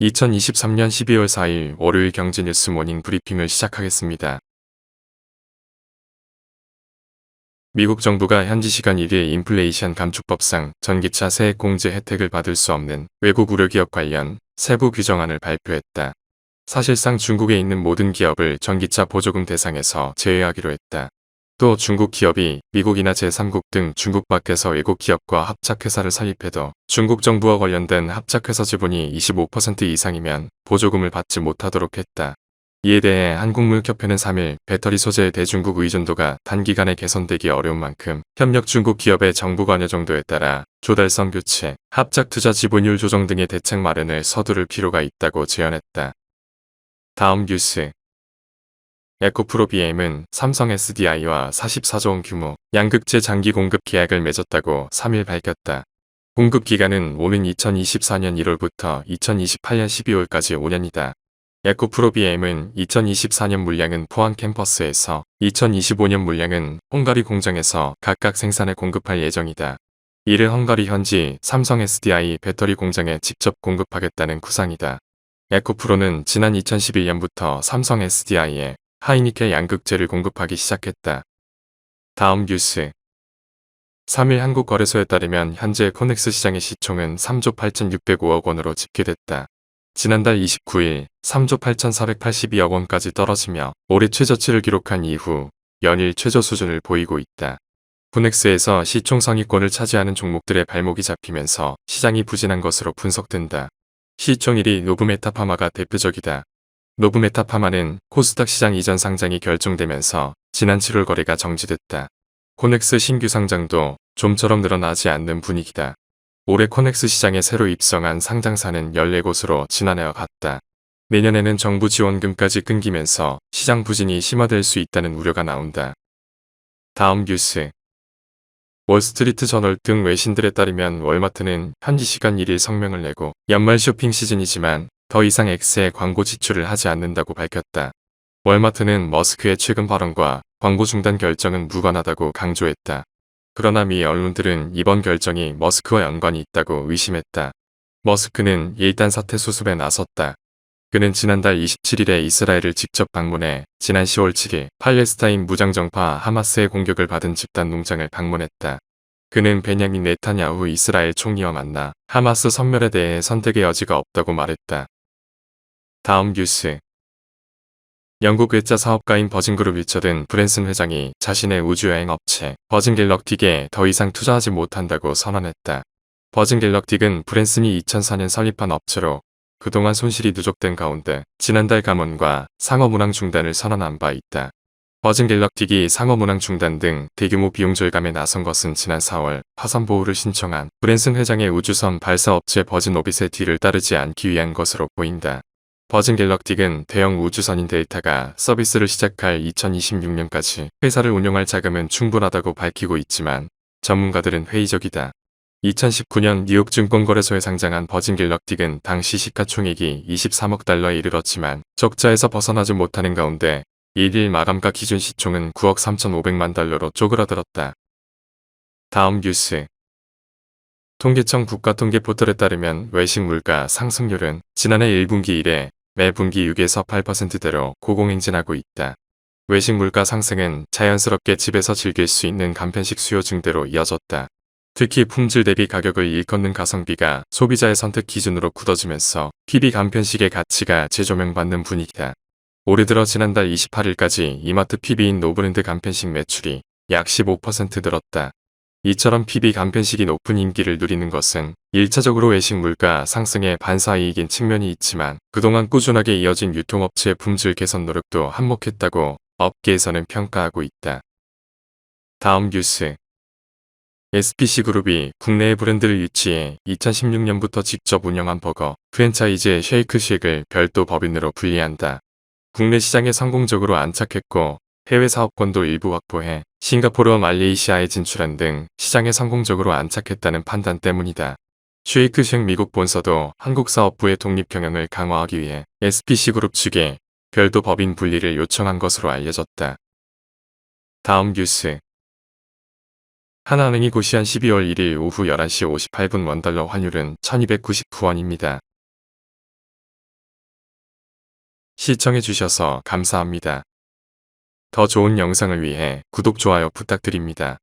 2023년 12월 4일 월요일 경제뉴스 모닝 브리핑을 시작하겠습니다. 미국 정부가 현지 시간 1일 인플레이션 감축법상 전기차 세액 공제 혜택을 받을 수 없는 외국 우려기업 관련 세부 규정안을 발표했다. 사실상 중국에 있는 모든 기업을 전기차 보조금 대상에서 제외하기로 했다. 또 중국 기업이 미국이나 제3국 등 중국 밖에서 외국 기업과 합작회사를 설립해도 중국 정부와 관련된 합작회사 지분이 25% 이상이면 보조금을 받지 못하도록 했다. 이에 대해 한국물협회는 3일 배터리 소재의 대중국 의존도가 단기간에 개선되기 어려운 만큼 협력 중국 기업의 정부 관여 정도에 따라 조달성 교체, 합작 투자 지분율 조정 등의 대책 마련을 서두를 필요가 있다고 제안했다. 다음 뉴스 에코프로 BM은 삼성 SDI와 44조 원 규모 양극재 장기 공급 계약을 맺었다고 3일 밝혔다. 공급 기간은 오는 2024년 1월부터 2028년 12월까지 5년이다. 에코프로 BM은 2024년 물량은 포항 캠퍼스에서 2025년 물량은 헝가리 공장에서 각각 생산해 공급할 예정이다. 이를 헝가리 현지 삼성 SDI 배터리 공장에 직접 공급하겠다는 구상이다. 에코프로는 지난 2011년부터 삼성 SDI에 하이니켈 양극재를 공급하기 시작했다. 다음 뉴스 3일 한국거래소에 따르면 현재 코넥스 시장의 시총은 3조 8,605억 원으로 집계됐다. 지난달 29일 3조 8,482억 원까지 떨어지며 올해 최저치를 기록한 이후 연일 최저 수준을 보이고 있다. 코넥스에서 시총 상위권을 차지하는 종목들의 발목이 잡히면서 시장이 부진한 것으로 분석된다. 시총 1위 노브메타파마가 대표적이다. 노브메타 파마는 코스닥 시장 이전 상장이 결정되면서 지난 7월 거래가 정지됐다. 코넥스 신규 상장도 좀처럼 늘어나지 않는 분위기다. 올해 코넥스 시장에 새로 입성한 상장사는 14곳으로 지난해와 같다. 내년에는 정부 지원금까지 끊기면서 시장 부진이 심화될 수 있다는 우려가 나온다. 다음 뉴스 월스트리트 저널 등 외신들에 따르면 월마트는 현지 시간 1일 성명을 내고 연말 쇼핑 시즌이지만 더 이상 X의 광고 지출을 하지 않는다고 밝혔다. 월마트는 머스크의 최근 발언과 광고 중단 결정은 무관하다고 강조했다. 그러나 미 언론들은 이번 결정이 머스크와 연관이 있다고 의심했다. 머스크는 일단 사태 수습에 나섰다. 그는 지난달 27일에 이스라엘을 직접 방문해 지난 10월 7일 팔레스타인 무장정파 하마스의 공격을 받은 집단 농장을 방문했다. 그는 베냐민 네타냐후 이스라엘 총리와 만나 하마스 선멸에 대해 선택의 여지가 없다고 말했다. 다음 뉴스 영국 외자 사업가인 버진그룹 리처든 브랜슨 회장이 자신의 우주여행 업체 버진 갤럭틱에 더 이상 투자하지 못한다고 선언했다. 버진 갤럭틱은 브랜슨이 2004년 설립한 업체로 그동안 손실이 누적된 가운데 지난달 감원과 상업 운항 중단을 선언한 바 있다. 버진 갤럭틱이 상업 운항 중단 등 대규모 비용 절감에 나선 것은 지난 4월 파산 보호를 신청한 브랜슨 회장의 우주선 발사 업체 버진 오빗의 뒤를 따르지 않기 위한 것으로 보인다. 버진 갤럭틱은 대형 우주선인 데이터가 서비스를 시작할 2026년까지 회사를 운영할 자금은 충분하다고 밝히고 있지만 전문가들은 회의적이다. 2019년 뉴욕 증권거래소에 상장한 버진 갤럭틱은 당시 시가총액이 23억 달러에 이르렀지만 적자에서 벗어나지 못하는 가운데 1일 마감가 기준 시총은 9억 3,500만 달러로 쪼그라들었다. 다음 뉴스 통계청 국가통계 포털에 따르면 외식 물가 상승률은 지난해 1분기 이래 매 분기 6에서 8%대로 고공행진하고 있다. 외식 물가 상승은 자연스럽게 집에서 즐길 수 있는 간편식 수요 증대로 이어졌다. 특히 품질 대비 가격을 일컫는 가성비가 소비자의 선택 기준으로 굳어지면서 PB 간편식의 가치가 재조명받는 분위기다. 올해 들어 지난달 28일까지 이마트 PB인 노브랜드 간편식 매출이 약 15% 늘었다. 이처럼 PB 간편식이 높은 인기를 누리는 것은 1차적으로 외식 물가 상승의 반사이익인 측면이 있지만 그동안 꾸준하게 이어진 유통업체의 품질 개선 노력도 한몫했다고 업계에서는 평가하고 있다. 다음 뉴스 SPC그룹이 국내의 브랜드를 유치해 2016년부터 직접 운영한 버거, 프랜차이즈 쉐이크쉑을 별도 법인으로 분리한다. 국내 시장에 성공적으로 안착했고 해외 사업권도 일부 확보해 싱가포르와 말레이시아에 진출한 등 시장에 성공적으로 안착했다는 판단 때문이다. 쉐이크쉑 미국 본사도 한국 사업부의 독립 경영을 강화하기 위해 SPC그룹 측에 별도 법인 분리를 요청한 것으로 알려졌다. 다음 뉴스 하나은행이 고시한 12월 1일 오후 11시 58분 원달러 환율은 1299원입니다. 시청해주셔서 감사합니다. 더 좋은 영상을 위해 구독, 좋아요 부탁드립니다.